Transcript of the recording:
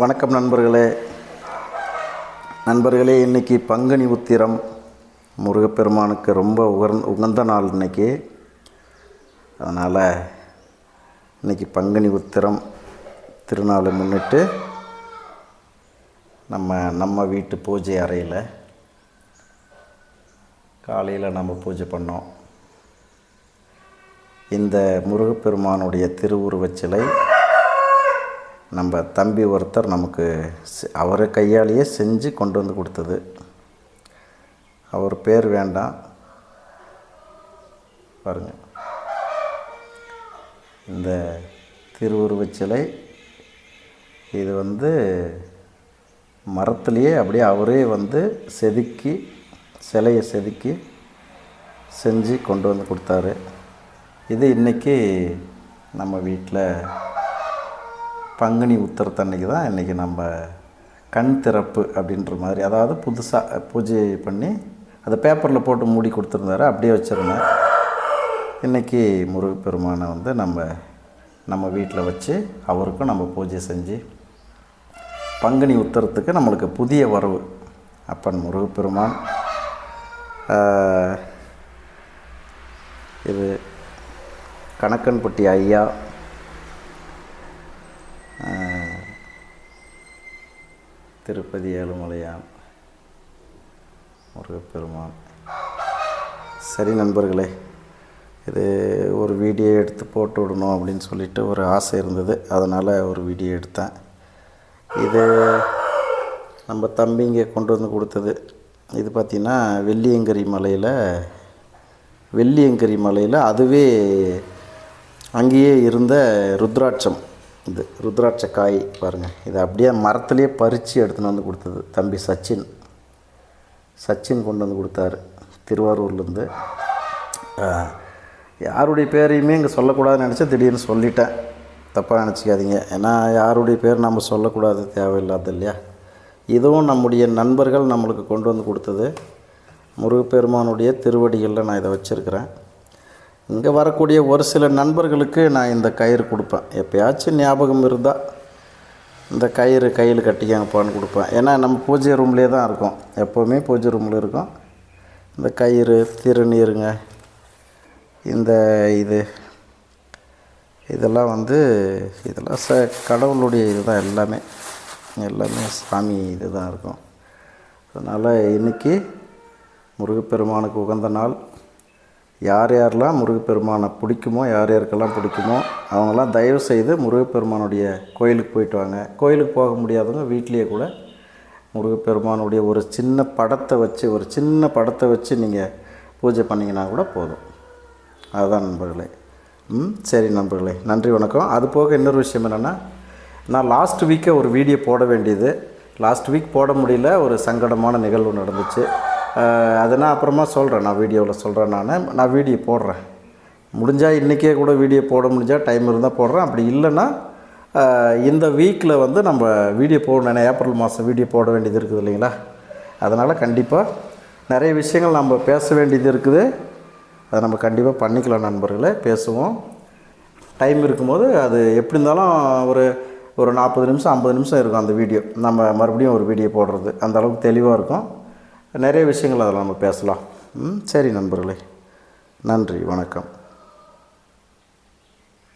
வணக்கம் நண்பர்களே. நண்பர்களே இன்றைக்கி பங்குனி உத்திரம் முருகப்பெருமானுக்கு ரொம்ப உகர் உகந்த நாள் இன்றைக்கி அதனால் இன்றைக்கி பங்குனி உத்திரம் திருநாளை முன்னிட்டு நம்ம நம்ம வீட்டு பூஜை அறையில் காலையில் நம்ம பூஜை பண்ணோம். இந்த முருகப்பெருமானுடைய திருவுருவச் சிலை நம்ம தம்பி ஒருத்தர் நமக்கு செ- அவர் கையாலேயே செஞ்சு கொண்டு வந்து கொடுத்தது. அவர் பேர் வேண்டாம். பாருங்க. இந்த திருவுருவச் சிலை இது வந்து மரத்துலேயே அப்படியே அவரே வந்து செதுக்கி சிலையை செதுக்கி செஞ்சு கொண்டு வந்து கொடுத்தாரு. இது இன்றைக்கி நம்ம வீட்டில் பங்குனி உத்தரத்தன்னைக்கு தான் இன்றைக்கி நம்ம கண் திறப்பு அப்படின்ற மாதிரி அதாவது புதுசாக பூஜை பண்ணி அதை பேப்பரில் போட்டு மூடி கொடுத்துருந்தாரு அப்படியே வச்சுருந்தேன். இன்றைக்கி முருகப்பெருமானை வந்து நம்ம நம்ம வீட்டில் வச்சு அவருக்கும் நம்ம பூஜை செஞ்சு பங்குனி உத்தரத்துக்கு நம்மளுக்கு புதிய வரவு. அப்பன் முருகப்பெருமான் இது கணக்கன்பட்டி ஐயா திருப்பதி ஏழுமலையான் முருகப்பெருமான். சரி நண்பர்களே இது ஒரு வீடியோ எடுத்து போட்டு விடணும் அப்படின்னு சொல்லிட்டு ஒரு ஆசை இருந்தது. அதனால் ஒரு வீடியோ எடுத்தேன். இது நம்ம தம்பிங்க கொண்டு வந்து கொடுத்தது. இது பார்த்திங்கன்னா வெள்ளியங்கரி மலையில் வெள்ளியங்கரி மலையில் அதுவே அங்கேயே இருந்த ருத்ராட்சம். இது ருத்ராட்ச காய் பாருங்கள் இது அப்படியே மரத்துலேயே பறித்து எடுத்துன்னு வந்து கொடுத்தது. தம்பி சச்சின். சச்சின் கொண்டு வந்து கொடுத்தாரு. திருவாரூர்லேருந்து. யாருடைய பேரையுமே இங்கே சொல்லக்கூடாதுன்னு நினச்சா திடீர்னு சொல்லிட்டேன். தப்பாக நினச்சிக்காதீங்க. ஏன்னா யாருடைய பேர் நம்ம சொல்லக்கூடாது. தேவையில்லாத இல்லையா? இதுவும் நம்முடைய நண்பர்கள் நம்மளுக்கு கொண்டு வந்து கொடுத்தது. முருகப்பெருமானுடைய திருவடிகளில் நான் இதை வச்சுருக்கிறேன். இங்கே வரக்கூடிய ஒரு சில நண்பர்களுக்கு நான் இந்த கயிறு கொடுப்பேன். எப்போயாச்சும் ஞாபகம் இருந்தால் இந்த கயிறு கையில் கட்டிக்கங்கப்பான்னு கொடுப்பேன். ஏன்னா நம்ம பூஜை ரூம்லேயே தான் இருக்கோம். எப்போவுமே பூஜை ரூமில் இருக்கோம். இந்த கயிறு திருநீருங்க இந்த இது இதெல்லாம் வந்து இதெல்லாம் ச கடவுளுடைய இதுதான் எல்லாமே. எல்லாமே சாமி இது தான் இருக்கும். அதனால் இன்றைக்கி முருகப்பெருமானுக்கு உகந்த நாள். யார் யாரெல்லாம் முருகப்பெருமானை பிடிக்குமோ யார் யாருக்கெல்லாம் பிடிக்குமோ அவங்கெல்லாம் தயவு செய்து முருகப்பெருமானுடைய கோயிலுக்கு போயிட்டு வாங்க. கோயிலுக்கு போக முடியாதவங்க வீட்லேயே கூட முருகப்பெருமானுடைய ஒரு சின்ன படத்தை வச்சு ஒரு சின்ன படத்தை வச்சு நீங்கள் பூஜை பண்ணிங்கன்னா கூட போதும். அதுதான் நண்பர்களே. ம் சரி நண்பர்களே. நன்றி வணக்கம். அது போக இன்னொரு விஷயம் என்னென்னா நான் லாஸ்ட் வீக்கே ஒரு வீடியோ போட வேண்டியது. லாஸ்ட் வீக் போட முடியல. ஒரு சங்கடமான நிகழ்வு நடந்துச்சு. அதை நான் அப்புறமா சொல்கிறேன் நான் வீடியோவில் சொல்கிறேன் நான். நான் வீடியோ போடுறேன். முடிஞ்சால் இன்றைக்கே கூட வீடியோ போட முடிஞ்சால் டைம் இருந்தால் போடுறேன். அப்படி இல்லைன்னா இந்த வீக்கில் வந்து நம்ம வீடியோ போடணும். ஏன்னா ஏப்ரல் மாதம் வீடியோ போட வேண்டியது இருக்குது இல்லைங்களா? அதனால் கண்டிப்பாக நிறைய விஷயங்கள் நம்ம பேச வேண்டியது இருக்குது. அதை நம்ம கண்டிப்பாக பண்ணிக்கலாம் நண்பர்களே பேசுவோம். டைம் இருக்கும்போது அது எப்படி இருந்தாலும் ஒரு ஒரு நாற்பது நிமிஷம் ஐம்பது நிமிஷம் இருக்கும் அந்த வீடியோ. நம்ம மறுபடியும் ஒரு வீடியோ போடுறது. அந்த அளவுக்கு தெளிவாக இருக்கும். நிறைய விஷயங்கள் அதில் நம்ம பேசலாம். ம் சரி நண்பர்களே. நன்றி வணக்கம்.